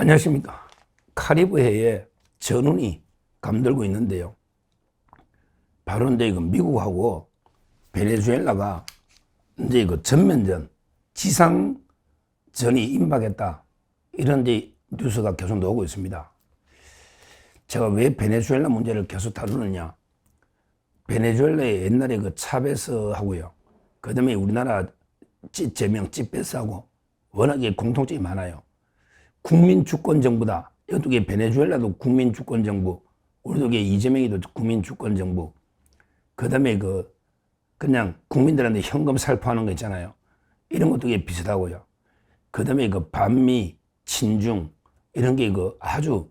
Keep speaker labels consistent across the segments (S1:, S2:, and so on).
S1: 안녕하십니까. 카리브해에 전운이 감돌고 있는데요. 바로 이제 이거 미국하고 베네수엘라가 이제 이거 전면전, 지상전이 임박했다. 이런 데 뉴스가 계속 나오고 있습니다. 제가 왜 베네수엘라 문제를 계속 다루느냐. 베네수엘라의 옛날에 그 차베스 하고요. 그 다음에 우리나라 찌, 제명 찌베스하고 워낙에 공통점이 많아요. 국민 주권 정부다. 이쪽에 베네수엘라도 국민 주권 정부, 우리쪽에 이재명이도 국민 주권 정부. 그 다음에 그 그냥 국민들한테 현금 살포하는 거 있잖아요. 이런 것도 비슷하고요. 그 다음에 그 반미, 친중 이런 게 그 아주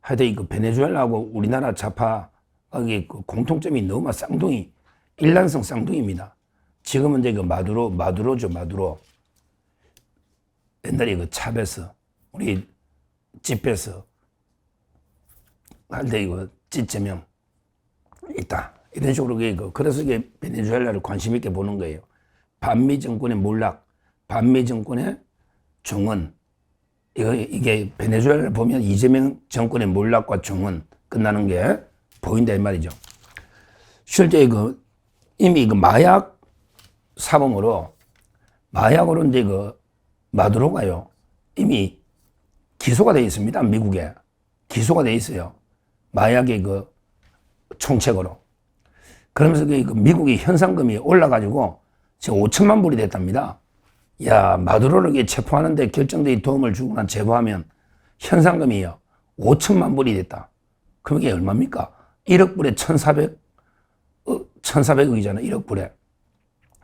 S1: 하여튼 이그 베네수엘라하고 우리나라 좌파 그 공통점이 너무 쌍둥이 일란성 쌍둥이입니다. 지금은 이제 그 마두로 마두로죠 마두로 옛날에 그 차베스 우리 집에서 할 때 이거 찌제명 있다. 이런 식으로 그 그래서 이게 베네수엘라를 관심 있게 보는 거예요. 반미 정권의 몰락, 반미 정권의. 이거 이게 베네수엘라를 보면 이재명 정권의 몰락과 종언 끝나는 게 보인다 이 말이죠. 실제 그 이미 그 마약 사범으로 마약으로 이제 그 마두로가요 이미 기소가 되어 있습니다. 미국에. 기소가 되어 있어요. 마약의 그 총책으로. 그러면서 그 미국의 현상금이 올라가지고 지금 5천만 불이 됐답니다. 야, 마두로를 체포하는데 결정적인 도움을 주거나 제보하면 현상금이요. 5천만 불이 됐다. 그럼 이게 얼마입니까? 1억 불에 1,400, 어, 1,400억이잖아. 1억 불에.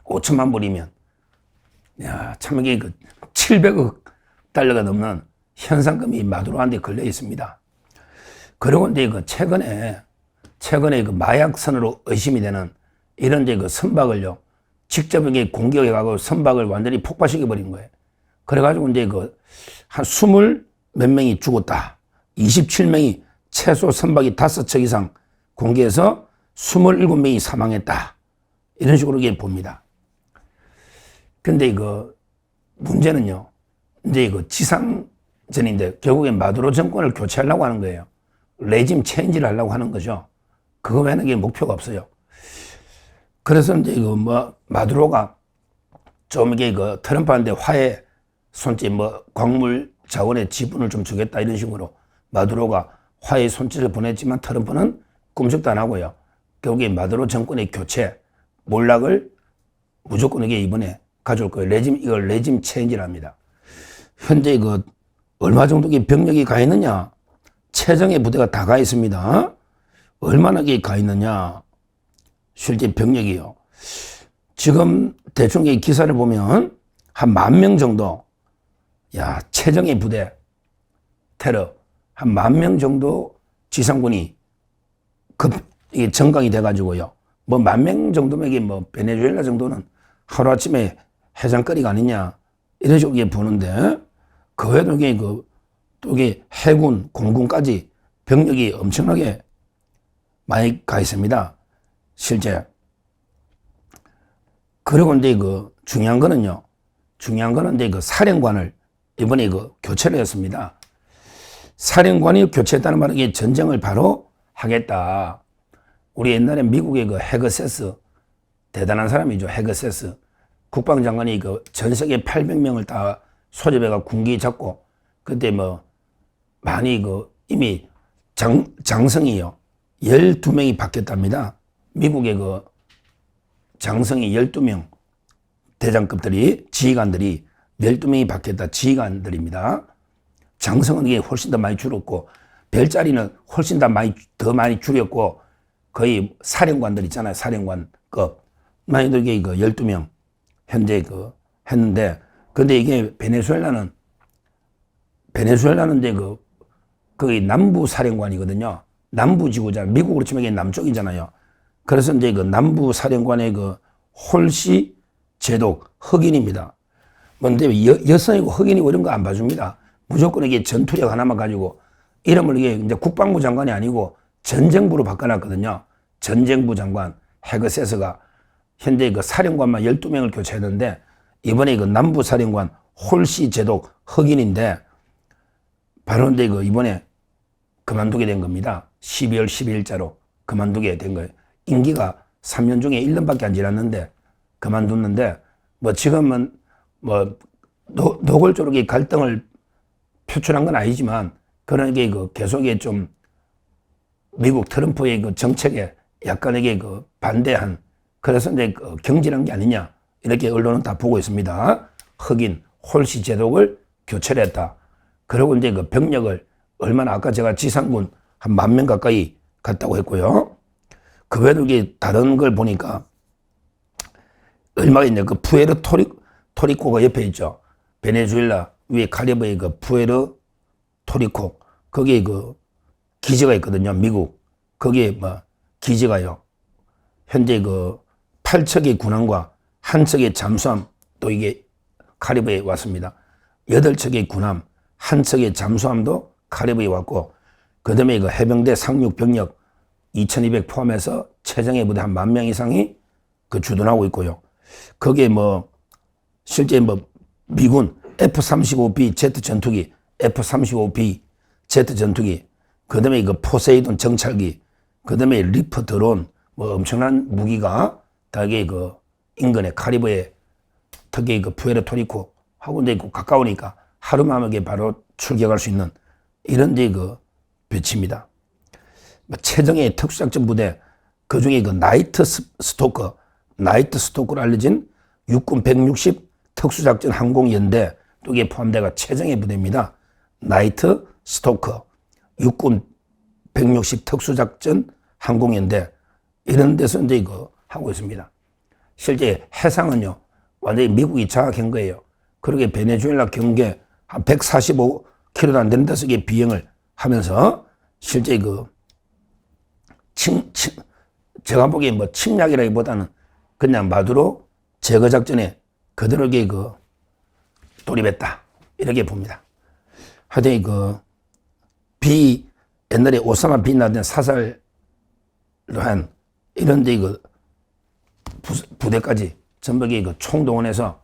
S1: 5천만 불이면. 야, 참 이게 그 700억 달러가 넘는 현상금이 마두로한테 걸려 있습니다. 그리고 그 최근에 최근에 그 마약선으로 의심이 되는 이런 이제 그 선박을요 직접 이게 공격해 가고 선박을 완전히 폭파시켜 버린 거예요. 그래가지고 이제 그 한 스물 몇 명이 죽었다. 27명이 최소 선박이 다섯 척 이상 공개해서 27명이 사망했다. 이런 식으로 이게 봅니다. 근데 이거 문제는요. 이제 이거 지상 전인데 결국엔 마두로 정권을 교체하려고 하는 거예요. 레짐 체인지를 하려고 하는 거죠. 그거 외에는 이게 목표가 없어요. 그래서 이제 이거 뭐 마두로가 좀 이게 그 트럼프한테 화해 손짓 뭐 광물 자원의 지분을 좀 주겠다 이런 식으로 마두로가 화해 손짓을 보냈지만 트럼프는 꿈쩍도 안 하고요. 결국에 마두로 정권의 교체 몰락을 무조건 이게 이번에 가져올 거예요. 레짐 이걸 레짐 체인지랍니다. 현재 그 얼마 정도 병력이 가 있느냐? 최정의 부대가 다 가 있습니다. 얼마나 가 있느냐? 실제 병력이요. 지금 대충 이 기사를 보면 한 만 명 정도, 야, 최정의 부대, 테러, 한 만 명 정도 지상군이 급, 이게 정강이 돼가지고요. 뭐 만 명 정도면 이게 뭐 베네수엘라 정도는 하루아침에 해장거리가 아니냐. 이런 식으로 보는데, 그 외에도 그, 또 이게 해군, 공군까지 병력이 엄청나게 많이 가 있습니다. 실제. 그리고 이제 그 중요한 거는요. 중요한 거는 이제 그 사령관을 이번에 그 교체를 했습니다. 사령관이 교체했다는 말은 이게 전쟁을 바로 하겠다. 우리 옛날에 미국의 그 헤거세스 대단한 사람이죠. 헤거세스 국방장관이 그 전 세계 800명을 다 소집해가 군기 잡고 그때 뭐 많이 그 이미 장, 장성이요. 12명이 바뀌었답니다. 미국의 그 장성이 12명 대장급들이 지휘관들이 12명이 바뀌었다. 지휘관들입니다. 장성은 이게 훨씬 더 많이 줄었고 별자리는 훨씬 더 많이 더 많이 줄였고 거의 사령관들 있잖아요. 사령관급. 많이도 이게 그 12명 현재 그 했는데 근데 이게 베네수엘라는 베네수엘라는 이제 그 거기 남부 사령관이거든요. 남부 지구잖아. 미국으로 치면 이게 남쪽이잖아요. 그래서 이제 그 남부 사령관의 그 홀시 제독 흑인입니다. 뭔데 여, 여성이고 흑인이고 이런 거 안 봐줍니다. 무조건 이게 전투력 하나만 가지고 이름을 이게 이제 국방부 장관이 아니고 전쟁부로 바꿔놨거든요. 전쟁부 장관 헤그세스가 현재 그 사령관만 12명을 교체했는데 이번에 그 남부 사령관 홀시 제독 흑인인데 근데 그 이번에 그만두게 된 겁니다. 12월 12일자로 그만두게 된 거예요. 임기가 3년 중에 1년밖에 안 지났는데 그만뒀는데 뭐 지금은 뭐 노, 노골적으로 이 갈등을 표출한 건 아니지만 그런 게 그 계속에 좀 미국 트럼프의 그 정책에 약간에게 그 반대한 그래서 이제 그 경질한 게 아니냐 이렇게 언론은 다 보고 있습니다. 흑인 홀시 제독을 교체했다. 그리고 이제 그 병력을 얼마나 아까 제가 지상군 한 만 명 가까이 갔다고 했고요. 그 외에도 이게 다른 걸 보니까 얼마 있네. 그 푸에르 토리, 토리코가 옆에 있죠. 베네수엘라 위에 카리브의 그 푸에르 토리코. 거기에 그 기지가 있거든요. 미국. 거기에 뭐 기지가요. 현재 그 8척의 군함과 한 척의 잠수함 또 이게 카리브에 왔습니다. 8척의 군함, 한 척의 잠수함도 카리브에 왔고 그 다음에 그 해병대 상륙 병력 2200 포함해서 최정예 부대 한 만 명 이상이 그 주둔하고 있고요. 거기에 뭐 실제 뭐 미군 F-35B 제트 전투기, F-35B 제트 전투기, 그 다음에 그 포세이돈 정찰기, 그 다음에 리프 드론, 뭐 엄청난 무기가 다게 그 인근의 카리브해 특히 그 푸에르토리코 하고 이제 그 가까우니까 하루만하게 바로 출격할 수 있는 이런 데그 배치입니다. 뭐 최정예 특수작전 부대 그 중에 그 나이트 스토커, 나이트 스토커로 알려진 육군 160 특수작전 항공연대 또이게 포함돼가 최정예 부대입니다. 나이트 스토커, 육군 160 특수작전 항공연대 이런 데서 이제 이거 하고 있습니다. 실제 해상은요 완전히 미국이 장악한 거예요. 그렇게 베네수엘라 경계 한 145km도 안 되는 데서 비행을 하면서 실제 그 침, 침, 제가 보기에 뭐 침략이라기보다는 그냥 마두로 제거 작전에 그대로게 그 돌입했다. 이렇게 봅니다. 하여튼 그 비, 옛날에 오사마 빈 라덴 사살로 한 이런 데그 부 대까지 전부게 그 총동원해서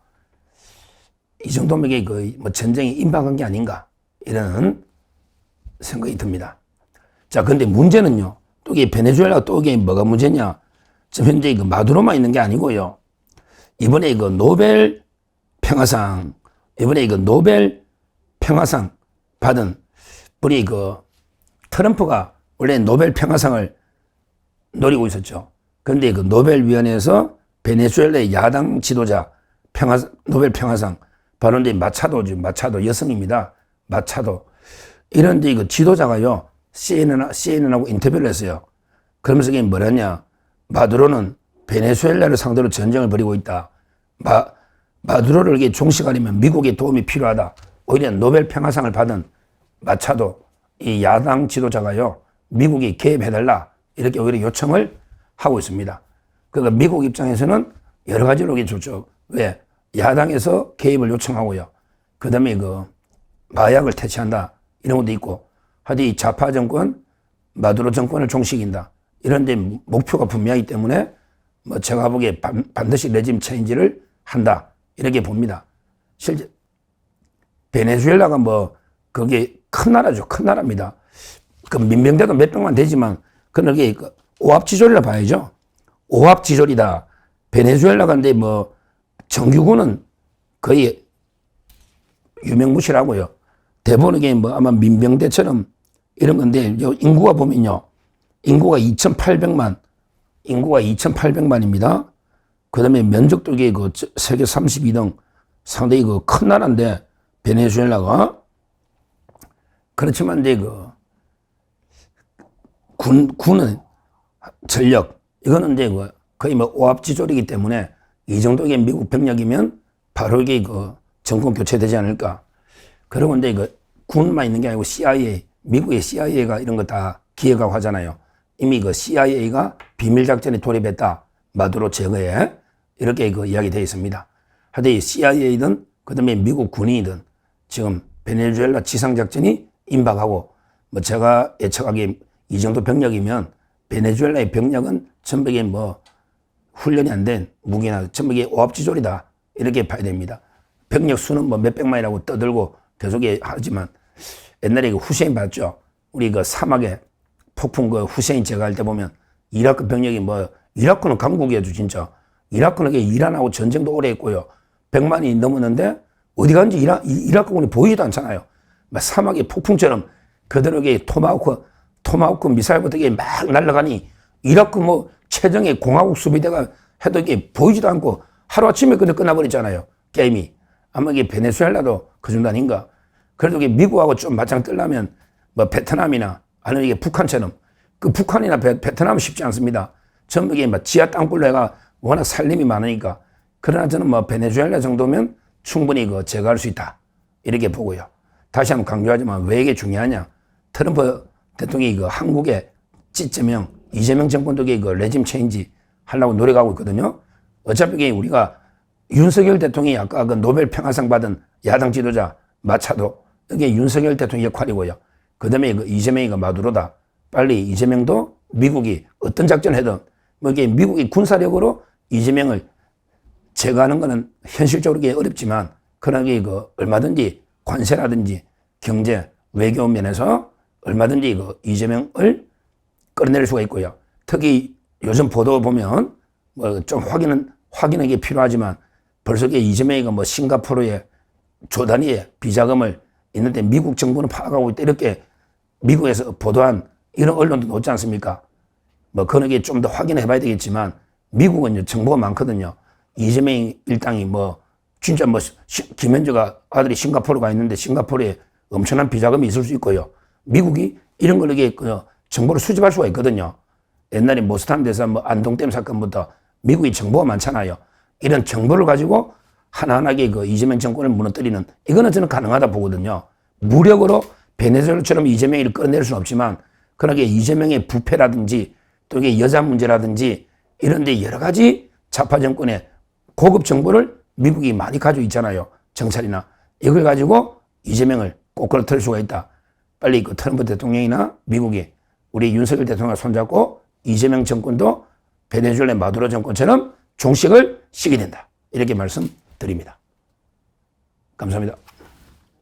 S1: 이 정도면 그뭐 전쟁이 임박한 게 아닌가 이런 생각이 듭니다. 자, 근데 문제는요. 또 이게 베네수엘라 또 이게 뭐가 문제냐? 지금 현재 그 마두로만 있는 게 아니고요. 이번에 그 노벨 평화상, 이번에 그 노벨 평화상 받은 우리 그 트럼프가 원래 노벨 평화상을 노리고 있었죠. 그런데 그 노벨위원회에서 베네수엘라의 야당 지도자 평화, 노벨 평화상 이제 마차도죠. 마차도 여성입니다. 마차도. 이런데 그 지도자가요. CNN, CNN하고 인터뷰를 했어요. 그러면서 이게 뭐랬냐. 마두로는 베네수엘라를 상대로 전쟁을 벌이고 있다. 마, 마두로를 이게 종식하려면 미국의 도움이 필요하다. 오히려 노벨 평화상을 받은 마차도 이 야당 지도자가요. 미국이 개입해달라. 이렇게 오히려 요청을 하고 있습니다. 그러니까 미국 입장에서는 여러 가지로 이게 좋죠. 왜? 야당에서 개입을 요청하고요. 그 다음에 그 마약을 퇴치한다. 이런 것도 있고. 하여튼 이 좌파 정권, 마두로 정권을 종식인다. 이런 데 목표가 분명하기 때문에 뭐 제가 보기에 반, 반드시 레짐 체인지를 한다. 이렇게 봅니다. 실제 베네수엘라가 뭐 그게 큰 나라죠. 큰 나라입니다. 그 민병대도 몇 병만 되지만 그 오합지졸이라 봐야죠. 오합지졸이다. 베네수엘라가 근데 뭐 정규군은 거의 유명무실하고요. 대부분의 뭐 아마 민병대처럼 이런 건데 인구가 보면요. 인구가 2,800만, 인구가 2,800만입니다. 그 다음에 면적도 이게 그 세계 32등 상당히 그 큰 나라인데 베네수엘라가 그렇지만 이제 그 군, 군은 전력, 이거는 이제 그 거의 뭐 오합지졸이기 때문에 이 정도의 미국 병력이면 바로 이게 그 정권 교체되지 않을까. 그러고 이제 그 군만 있는 게 아니고 CIA, 미국의 CIA가 이런 거 다 기획하고 하잖아요. 이미 그 CIA가 비밀 작전에 돌입했다. 마두로 제거에. 이렇게 그 이야기 되어 있습니다. 하여튼 이 CIA든 그 다음에 미국 군인이든 지금 베네수엘라 지상 작전이 임박하고 뭐 제가 예측하기에 이 정도 병력이면 베네수엘라의 병력은 전백에 뭐 훈련이 안 된 무기나 전백에 오합지졸이다. 이렇게 봐야 됩니다. 병력 수는 뭐 몇백만이라고 떠들고 계속 하지만 옛날에 그 후세인 봤죠? 우리 그 사막에 폭풍 그 후세인 제거할 때 보면 이라크 병력이 뭐 이라크는 강국이었죠 진짜. 이라크는 이란하고 전쟁도 오래 했고요. 100만이 넘었는데 어디 간지 이라, 이- 이라크군이 보이지도 않잖아요. 막 사막의 폭풍처럼 이게 토마호크 토마호크 미사일부터 이게 막 날아가니 이라크 뭐 최정의 공화국 수비대가 해도 이게 보이지도 않고 하루아침에 그냥 끝나버렸잖아요. 게임이. 아마 이게 베네수엘라도 그 정도 아닌가. 그래도 이게 미국하고 좀 맞짱 뜨려면 뭐 베트남이나 아니면 이게 북한처럼 그 북한이나 베, 베트남은 쉽지 않습니다. 전부 이게 막 지하 땅굴로 해가 워낙 살림이 많으니까. 그러나 저는 뭐 베네수엘라 정도면 충분히 그 제거할 수 있다. 이렇게 보고요. 다시 한번 강조하지만 왜 이게 중요하냐. 트럼프 대통령이 그 한국의 찌쩌명, 이재명 정권도 그 레짐 체인지 하려고 노력하고 있거든요. 어차피 우리가 윤석열 대통령이 아까 그 노벨 평화상 받은 야당 지도자 마차도 이게 윤석열 대통령 역할이고요. 그 다음에 그 이재명이 그 마두로다. 빨리 이재명도 미국이 어떤 작전을 해든 뭐 이게 미국이 군사력으로 이재명을 제거하는 거는 현실적으로 어렵지만 그러나 이게 그 얼마든지 관세라든지 경제 외교 면에서 얼마든지 그 이재명을 끌어낼 수가 있고요. 특히 요즘 보도 보면 뭐 좀 확인은 확인하는 게 필요하지만 벌써 이게 이재명이 뭐 싱가포르에 조 단위의 비자금을 있는데 미국 정부는 파악하고 있다 이렇게 미국에서 보도한 이런 언론도 놓지 않습니까? 뭐 그런 게 좀 더 확인해 봐야 되겠지만 미국은 정보가 많거든요. 이재명 일당이 뭐 진짜 뭐 시- 김현주가 아들이 싱가포르 가 있는데 싱가포르에 엄청난 비자금이 있을 수 있고요. 미국이 이런 걸 이게 그 정보를 수집할 수가 있거든요. 옛날에 모스탄 대사 뭐 안동댐 사건부터 미국이 정보가 많잖아요. 이런 정보를 가지고 하나하나게 그 이재명 정권을 무너뜨리는 이거는 저는 가능하다 보거든요. 무력으로 베네수엘처럼 이재명을 끌어낼 수는 없지만 그러게 이재명의 부패라든지 또 이게 여자 문제라든지 이런 데 여러 가지 좌파 정권의 고급 정보를 미국이 많이 가지고 있잖아요. 정찰이나 이걸 가지고 이재명을 꼭 끌어들일 수가 있다. 빨리 그 트럼프 대통령이나 미국이 우리 윤석열 대통령을 손잡고 이재명 정권도 베네수엘의 마두로 정권처럼 종식을 시게 된다. 이렇게 말씀드립니다. 감사합니다.